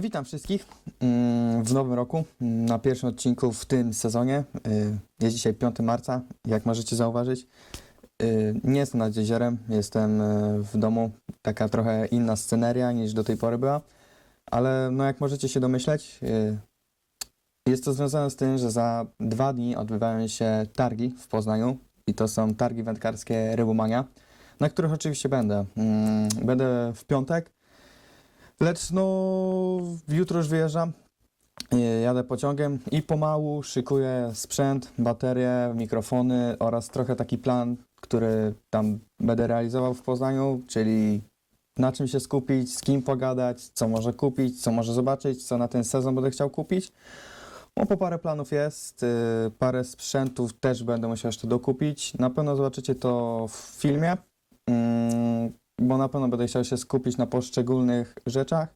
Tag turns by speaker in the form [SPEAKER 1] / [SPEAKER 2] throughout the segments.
[SPEAKER 1] Witam wszystkich mm, w nowym roku, mm, na pierwszym odcinku w tym sezonie. Y, Jest dzisiaj 5 marca, jak możecie zauważyć. Y, Nie jestem nad jeziorem, jestem y, w domu. Taka trochę inna sceneria niż do tej pory była, ale no jak możecie się domyśleć, jest to związane z tym, że za dwa dni odbywają się targi w Poznaniu i to są targi wędkarskie Rybumania, na których oczywiście będę. Mm, Będę w piątek, lecz no jutro już wyjeżdżam, y, jadę pociągiem i pomału szykuję sprzęt, baterie, mikrofony oraz trochę taki plan, który tam będę realizował w Poznaniu, czyli na czym się skupić, z kim pogadać, co może kupić, co może zobaczyć, co na ten sezon będę chciał kupić. No, po parę planów jest, y, parę sprzętów też będę musiał jeszcze dokupić. Na pewno zobaczycie to w filmie, mm, bo na pewno będę chciał się skupić na poszczególnych rzeczach.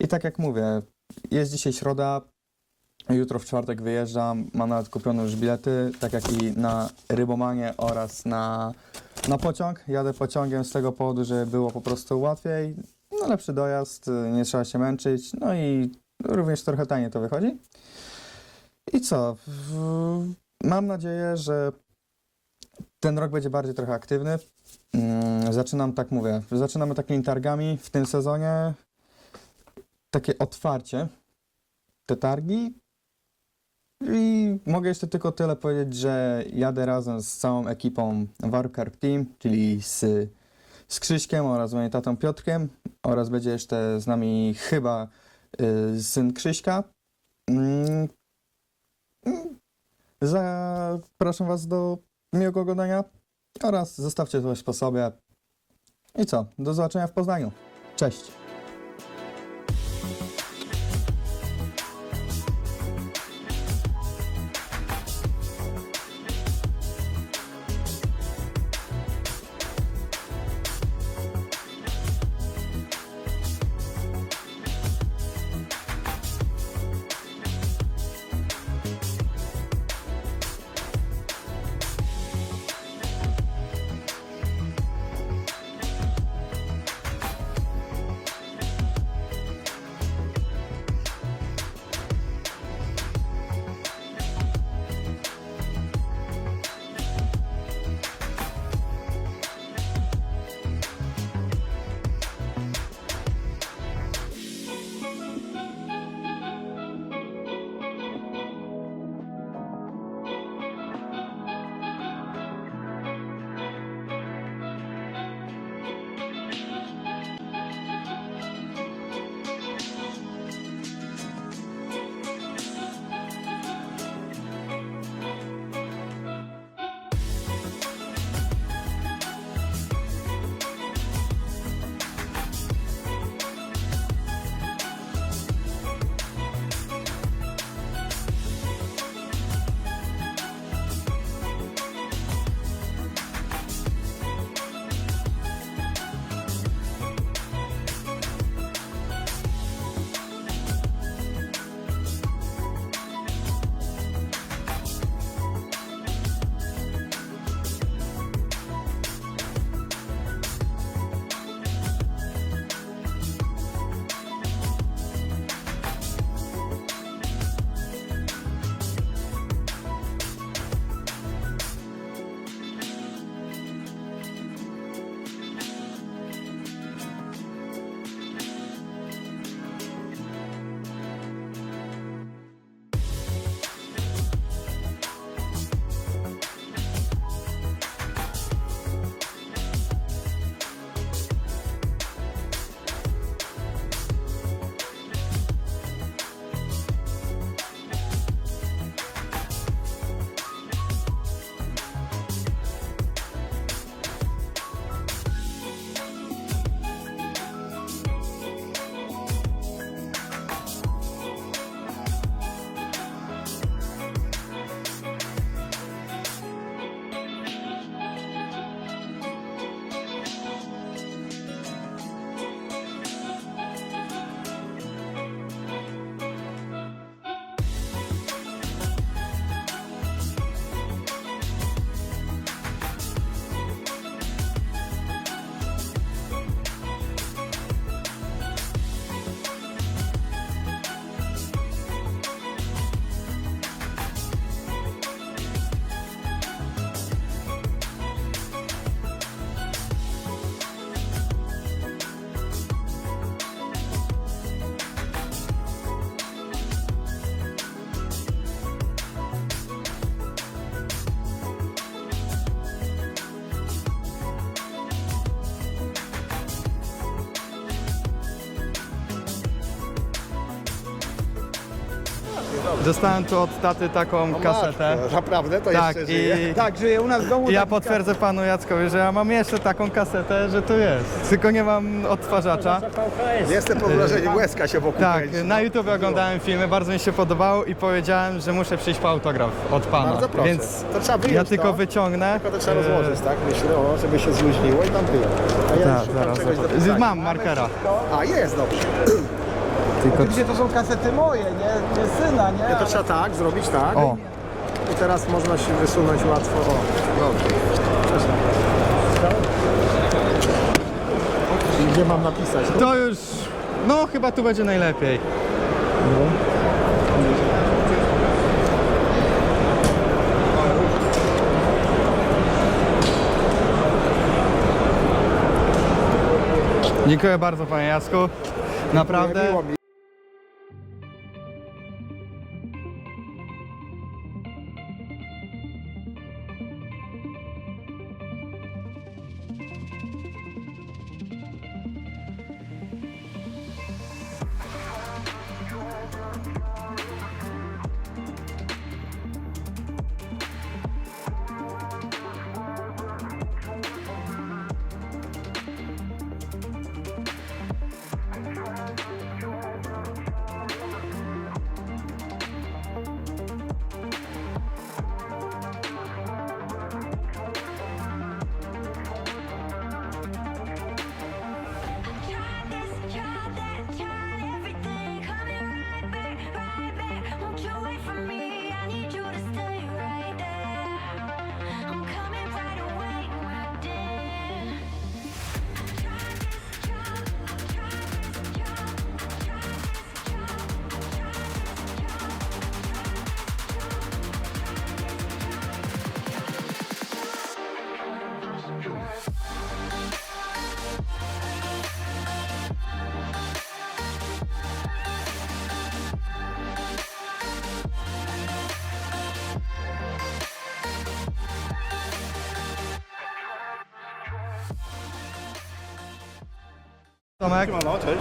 [SPEAKER 1] I tak jak mówię, jest dzisiaj środa, jutro w czwartek wyjeżdżam, mam nawet kupione już bilety, tak jak i na Rybomanie oraz na, na pociąg. Jadę pociągiem z tego powodu, że było po prostu łatwiej, no lepszy dojazd, nie trzeba się męczyć, no i również trochę taniej to wychodzi. I co? Mam nadzieję, że ten rok będzie bardziej trochę aktywny. Mm, Zaczynam, tak mówię, zaczynamy takimi targami w tym sezonie. Takie otwarcie, te targi. I mogę jeszcze tylko tyle powiedzieć, że jadę razem z całą ekipą Warcarp Team, czyli z, z Krzyśkiem oraz moim tatą Piotrkiem oraz będzie jeszcze z nami chyba y, syn Krzyśka. Mm, mm, Zapraszam Was do miłego oglądania oraz zostawcie coś po sobie. I co? Do zobaczenia w Poznaniu. Cześć! Dostałem tu od taty taką kasetę.
[SPEAKER 2] Matko, Naprawdę? To
[SPEAKER 1] Tak,
[SPEAKER 2] jeszcze żyje?
[SPEAKER 1] i-
[SPEAKER 2] Tak, żyje u nas w domu.
[SPEAKER 1] I ja
[SPEAKER 2] taki
[SPEAKER 1] potwierdzę panu Jackowi, że ja mam jeszcze taką kasetę, że tu jest. Tylko nie mam odtwarzacza.
[SPEAKER 2] kaset. Jestem pod wrażeniem, łezka się wokół
[SPEAKER 1] Tak,
[SPEAKER 2] kręci.
[SPEAKER 1] na YouTube oglądałem filmy, bardzo mi się podobało i powiedziałem, że muszę przyjść po autograf od pana.
[SPEAKER 2] Bardzo proszę.
[SPEAKER 1] Więc
[SPEAKER 2] To trzeba wyjąć
[SPEAKER 1] ja tylko
[SPEAKER 2] to.
[SPEAKER 1] wyciągnę.
[SPEAKER 2] Tylko to trzeba
[SPEAKER 1] e,
[SPEAKER 2] rozłożyć, tak? Myślę, o, żeby się zluźniło i tam wyjąć. A ja
[SPEAKER 1] Tak,
[SPEAKER 2] szukam
[SPEAKER 1] zaraz.
[SPEAKER 2] czegoś do.
[SPEAKER 1] Mam markera.
[SPEAKER 2] A, jest, dobrze.
[SPEAKER 1] Tylko...
[SPEAKER 3] Gdzie to są kasety moje, nie, nie syna, nie?
[SPEAKER 2] Ja to trzeba tak, zrobić tak.
[SPEAKER 1] O,
[SPEAKER 2] I teraz można się wysunąć łatwo. O, dobrze. Przepraszam. I Gdzie mam napisać?
[SPEAKER 1] to już... No, chyba tu będzie najlepiej. Dziękuję bardzo panie Jacku. Naprawdę.
[SPEAKER 2] Miło mi.
[SPEAKER 1] Tomek,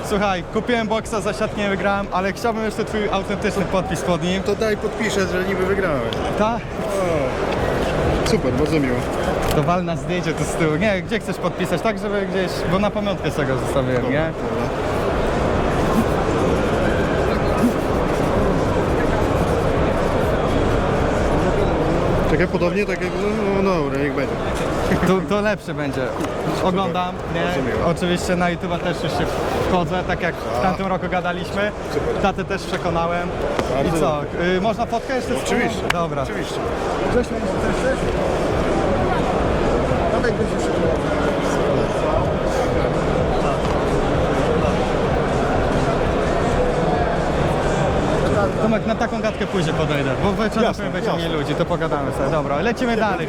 [SPEAKER 1] słuchaj, kupiłem boksa, za siatkę nie wygrałem, ale chciałbym jeszcze twój autentyczny podpis pod nim.
[SPEAKER 4] To daj podpiszę, że niby wygrałeś.
[SPEAKER 1] Tak?
[SPEAKER 4] Super, bardzo miło.
[SPEAKER 1] To wal na zdjęcie tu z tyłu. Nie, gdzie chcesz podpisać? Tak, żeby gdzieś, bo na pamiątkę sobie go zostawiłem, nie?
[SPEAKER 4] Czekaj, podobnie, tak jak... No dobra, niech będzie.
[SPEAKER 1] To, to lepsze będzie. Oglądam, nie? Oczywiście na YouTube też już się wchodzę, tak jak w tamtym roku gadaliśmy. Tatę też przekonałem. I co? Y, można fotkę jeszcze?
[SPEAKER 4] Oczywiście.
[SPEAKER 1] Dobra.
[SPEAKER 4] Oczywiście.
[SPEAKER 3] Coś chcesz? Dawaj, będzie się
[SPEAKER 1] Tomek, na taką gadkę później podejdę, bo wieczorem pewnie będzie mniej ludzi, to pogadamy sobie. Dobra, lecimy dalej.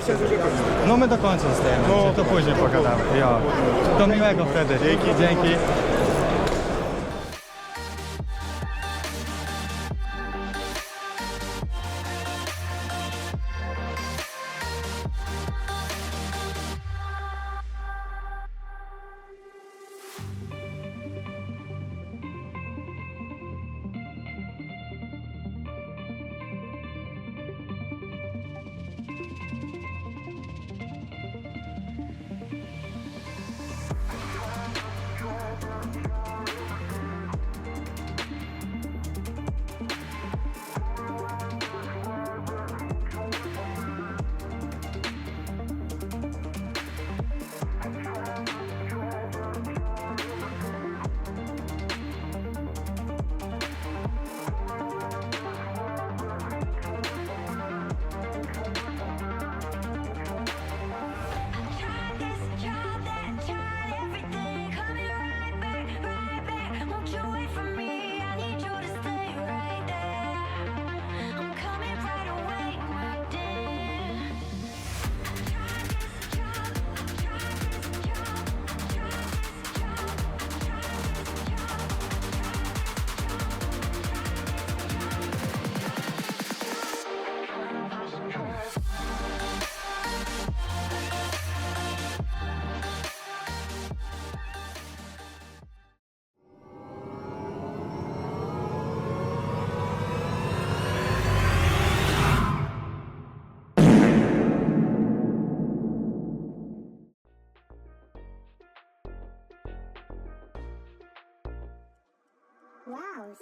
[SPEAKER 1] No my do końca zostajemy, no, to później pogadamy. Jo. Do miłego wtedy. Dzięki. Dzięki.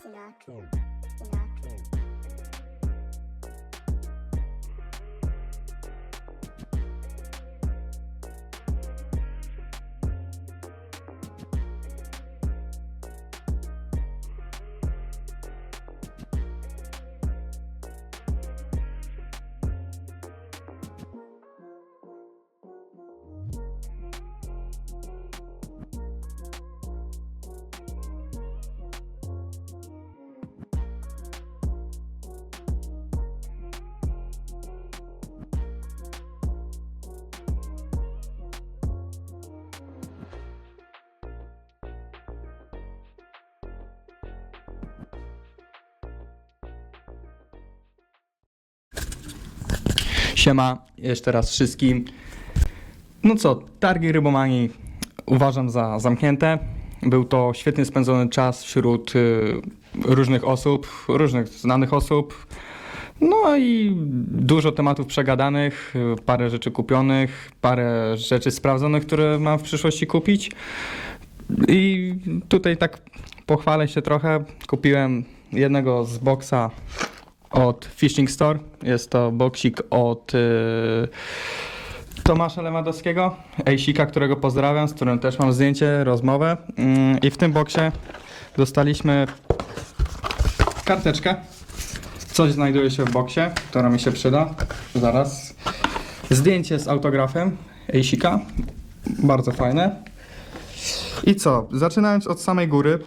[SPEAKER 5] knock, knock, knock.
[SPEAKER 1] Siema, jeszcze raz wszystkim. No co, targi rybomanii uważam za zamknięte. Był to świetnie spędzony czas wśród y, różnych osób, różnych znanych osób. No i dużo tematów przegadanych, parę rzeczy kupionych, parę rzeczy sprawdzonych, które mam w przyszłości kupić. I tutaj tak pochwalę się trochę. Kupiłem jednego z boksa od Fishing Store. Jest to boksik od y, Tomasza Lewandowskiego, Ejsika, którego pozdrawiam, z którym też mam zdjęcie, rozmowę. Mm, I w tym boksie dostaliśmy karteczkę. Coś znajduje się w boksie, która mi się przyda. Zaraz. Zdjęcie z autografem Ejsika. Bardzo fajne. I co? Zaczynając od samej góry,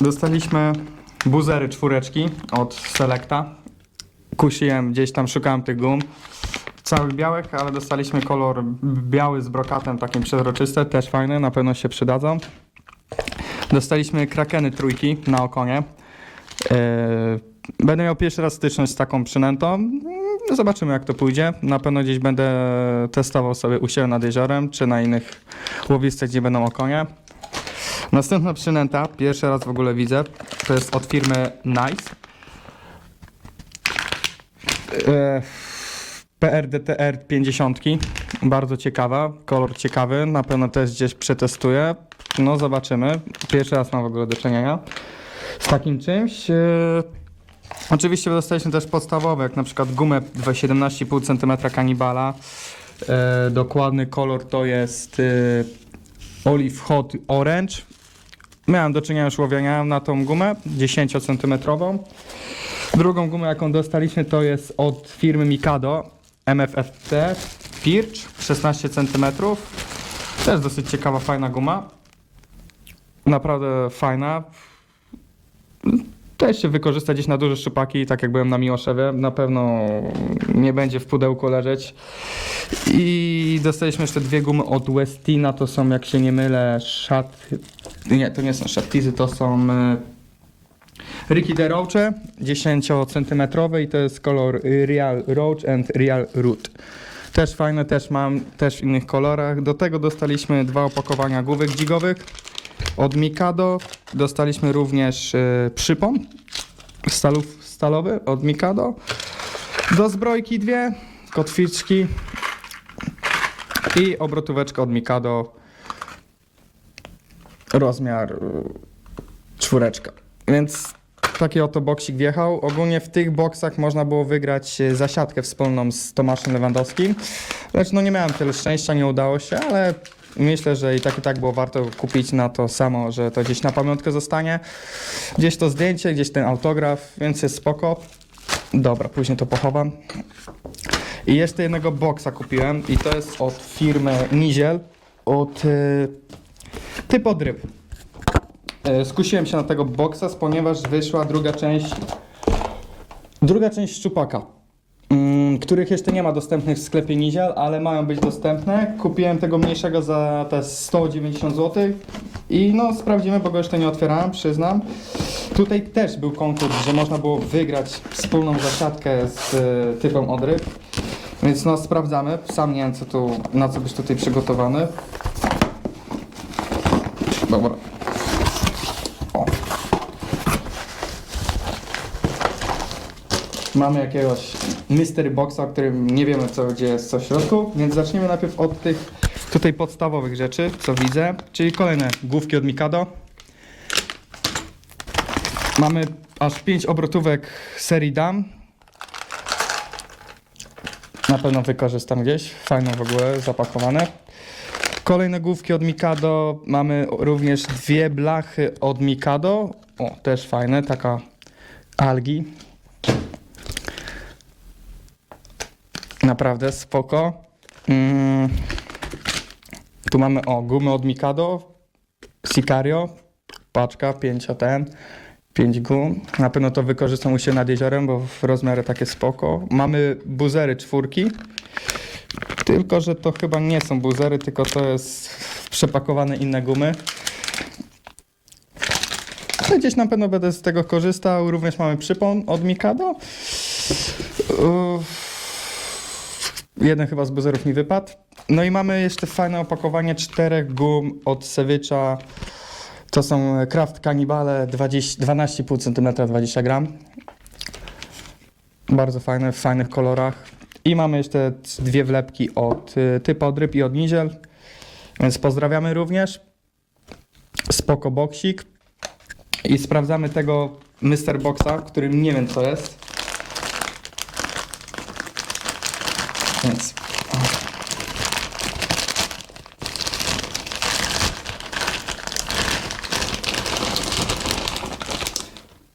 [SPEAKER 1] dostaliśmy buzery czwóreczki od Selecta. Kusiłem, gdzieś tam szukałem tych gum. Całych białych, ale dostaliśmy kolor biały z brokatem takim przezroczyste, też fajne, na pewno się przydadzą. Dostaliśmy krakeny trójki na okonie. Yy, Będę miał pierwszy raz styczność z taką przynętą. Mm, Zobaczymy jak to pójdzie. Na pewno gdzieś będę testował sobie u siebie nad jeziorem, czy na innych łowiskach, gdzie będą okonie. Następna przynęta, pierwszy raz w ogóle widzę, to jest od firmy Nice. E, PRDTR 50. Bardzo ciekawa, kolor ciekawy, na pewno też gdzieś przetestuję. No zobaczymy. Pierwszy raz mam w ogóle do czynienia z takim czymś. E, Oczywiście dostaliśmy też podstawowe, jak na przykład gumę 17,5 cm kanibala. E, dokładny kolor to jest Olive Hot Orange. Miałem do czynienia już łowienia na tą gumę 10 cm. Drugą gumę, jaką dostaliśmy, to jest od firmy Mikado MFFT Pirch 16 cm. Też dosyć ciekawa, fajna guma. Naprawdę fajna. Też się wykorzysta gdzieś na duże szczupaki, tak jak byłem na Miłoszewie. Na pewno nie będzie w pudełku leżeć. I dostaliśmy jeszcze dwie gumy od Westina, to są, jak się nie mylę, szat... Nie, to nie są szatizy, to są e, Ricky de Roche, 10 cm i to jest kolor Real Roach and Real Root. Też fajne, też mam, też w innych kolorach. Do tego dostaliśmy dwa opakowania główek dzigowych od Mikado. Dostaliśmy również e, przypon stalów, stalowy od Mikado. Do zbrojki dwie, kotwiczki i obrotóweczka od Mikado. Rozmiar y, czwóreczka. Więc taki oto boksik wjechał. Ogólnie w tych boksach można było wygrać e, zasiadkę wspólną z Tomaszem Lewandowskim. Lecz no nie miałem tyle szczęścia, nie udało się, ale myślę, że i tak i tak było warto kupić na to samo, że to gdzieś na pamiątkę zostanie. Gdzieś to zdjęcie, gdzieś ten autograf, więc jest spoko. Dobra, później to pochowam. I jeszcze jednego boksa kupiłem i to jest od firmy Niziel, od y, typ od ryb. E, Skusiłem się na tego boksa, ponieważ wyszła druga część druga część szczupaka, mm, których jeszcze nie ma dostępnych w sklepie Niziel, ale mają być dostępne. Kupiłem tego mniejszego za te 190 zł i no sprawdzimy, bo go jeszcze nie otwierałem, przyznam. Tutaj też był konkurs, że można było wygrać wspólną zasiadkę z e, typem od ryb. Więc no sprawdzamy. Sam nie wiem co tu, na co być tutaj przygotowany. Dobra. Mamy jakiegoś mystery boxa, o którym nie wiemy co, gdzie jest co w środku, więc zaczniemy najpierw od tych tutaj podstawowych rzeczy, co widzę, czyli kolejne główki od Mikado. Mamy aż 5 obrotówek serii DAM. Na pewno wykorzystam gdzieś. Fajne w ogóle, zapakowane. Kolejne główki od Mikado. Mamy również dwie blachy od Mikado. O, też fajne, taka algi. Naprawdę spoko. Mm. Tu mamy o gumy od Mikado. Sicario. Paczka 5 ten. 5 gum. Na pewno to wykorzystam u siebie nad jeziorem, bo w rozmiary takie spoko. Mamy buzery czwórki. Tylko, że to chyba nie są buzery, tylko to jest przepakowane inne gumy. Ale gdzieś na pewno będę z tego korzystał. Również mamy przypon od Mikado. Uff. Jeden chyba z buzerów mi wypadł. No i mamy jeszcze fajne opakowanie czterech gum od Sewicza. To są Kraft Cannibale 20 12,5 cm 20 gram. Bardzo fajne, w fajnych kolorach. I mamy jeszcze dwie wlepki od y, Typodryb i od Niziel. Więc pozdrawiamy również. Spoko boksik. I sprawdzamy tego Mr. Boxa, którym nie wiem co jest. Więc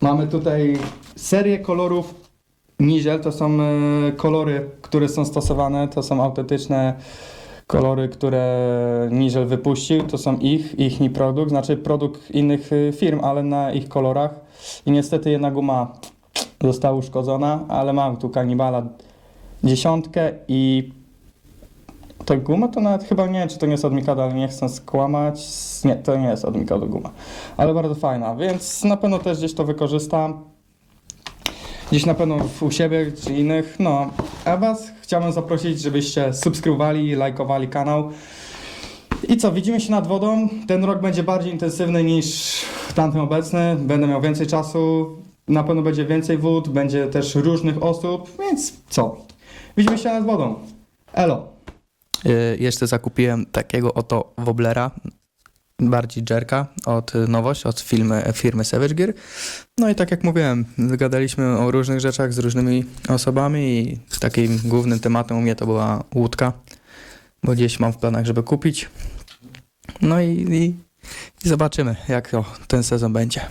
[SPEAKER 1] Mamy tutaj serię kolorów Niziel. To są e, kolory, które są stosowane. To są autentyczne kolory, które Niziel wypuścił. To są ich, ich produkt, znaczy produkt innych e, firm, ale na ich kolorach. I niestety jedna guma została uszkodzona, ale mam tu kanibala dziesiątkę i ta guma to nawet chyba nie czy to nie jest od Mikado, ale nie chcę skłamać. Nie, to nie jest od Mikado guma. Ale bardzo fajna, więc na pewno też gdzieś to wykorzystam. Gdzieś na pewno u siebie czy innych. No, a Was chciałbym zaprosić, żebyście subskrybowali, lajkowali kanał. I co, widzimy się nad wodą. Ten rok będzie bardziej intensywny niż tamten obecny. Będę miał więcej czasu. Na pewno będzie więcej wód, będzie też różnych osób, więc co? Widzimy się nad wodą. Elo.
[SPEAKER 6] Y, jeszcze zakupiłem takiego oto woblera, bardziej jerka od y, nowość, od firmy, Savage Gear. No i tak jak mówiłem, gadaliśmy o różnych rzeczach z różnymi osobami i takim głównym tematem u mnie to była łódka, bo gdzieś mam w planach, żeby kupić. No i, i, i zobaczymy, jak to ten sezon będzie.